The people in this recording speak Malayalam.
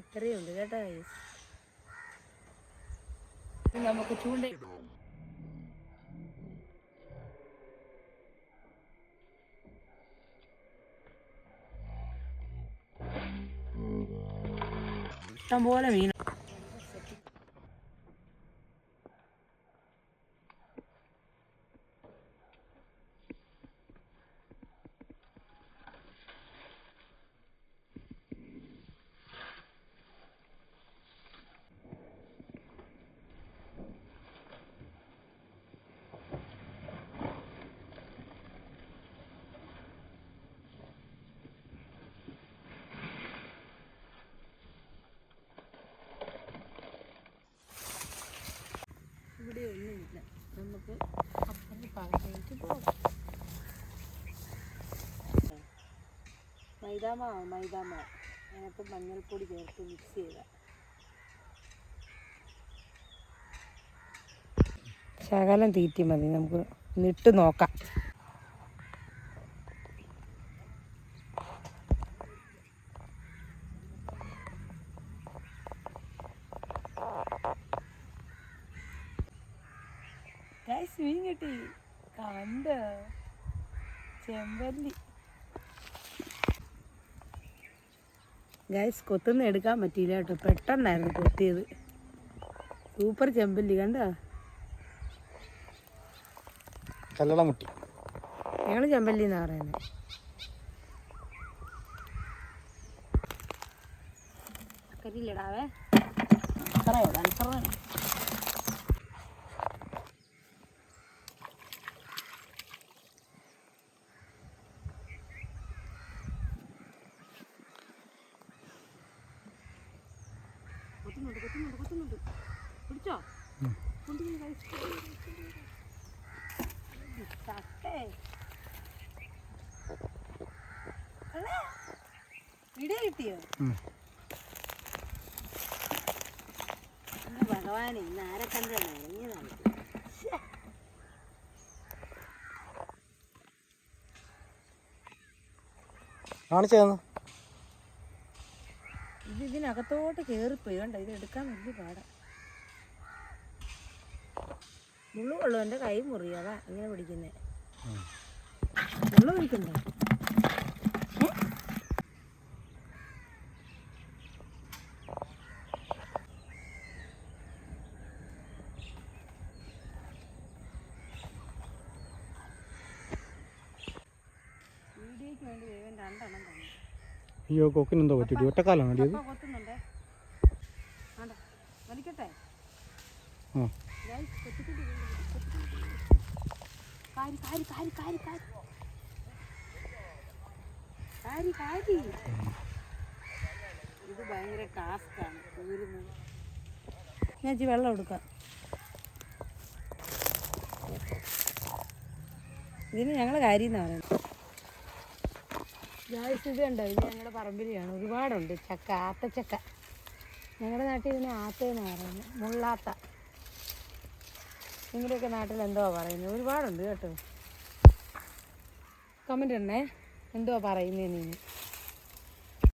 ഇത്രയുണ്ട് കേട്ടോ നമുക്ക് ചൂണ്ട ഇഷ്ടംപോലെ മീൻ നമുക്ക് അപ്പുറത്ത് ഭാഗത്തേക്ക് പോകാം. മൈദാമാവ് മൈദാമാവ് അതിനകത്ത് മഞ്ഞൾപ്പൊടി ചേർത്ത് മിക്സ് ചെയ്യുക. ശകലം തീറ്റി മതി. നമുക്ക് നിട്ട് നോക്കാം ഗൈസ് മീൻ കിട്ടി. കണ്ട് ചെമ്പല്ലി. ഗൈസ് കൊത്തുന്ന എടുക്കാൻ പറ്റിയില്ല കേട്ടോ. പെട്ടെന്നായിരുന്നു കൊത്തിയത്. സൂപ്പർ ചെമ്പല്ലി കണ്ടോ? കല്ലടമുട്ടി ഞങ്ങൾ ചെമ്പല്ലി എന്നാ പറയുന്നത് കരിയില്ലടാവേ അത്രയോ അത്ര കൊത്തുന്നുണ്ട് കൊത്തുന്നുണ്ട് പിടിച്ചോ? വീഡിയോ കിട്ടിയോ? ഭഗവാനെ ഇന്ന് ആരെ കണ്ടാണ് ഇറങ്ങിയതാണ്. കാണിച്ചതെന്ന് ഇത് ഇതിനകത്തോട്ട് കയറിപ്പോയി കണ്ടോ ഇത് എടുക്കാൻ വലിയ പാടാ. മുള്ളു കൊള്ളും എന്റെ കൈ മുറിയതാ ഇങ്ങനെ പിടിക്കുന്നേ. മുള്ളു പിടിക്കണ്ട വീഡിയോയ്ക്ക് വേണ്ടി വേഗം രണ്ടെണ്ണം അയ്യോ കൊക്കിനെന്തോ പറ്റി? ഒറ്റക്കാലാണ് അടിയത്? ഞാൻ വെള്ളം എടുക്കാം. ഇതിന് ഞങ്ങൾ കാര്യം എന്നാണ് പറയുന്നത്. ഗായ്സ് ഇത് ഇത് ഞങ്ങളുടെ പറമ്പിലാണ് ഒരുപാടുണ്ട്. ചക്ക ആത്തച്ചക്ക. ഞങ്ങളുടെ നാട്ടിൽ ഇതിന് ആത്തയെന്ന് പറയുന്നത് മുള്ളാത്ത. നിങ്ങളുടെയൊക്കെ നാട്ടിൽ എന്തോ പറയുന്നത്? ഒരുപാടുണ്ട് കേട്ടോ. കമന്റ് ഇടണേ. എന്തുവാ പറയുന്നതെന്ന് ഇനി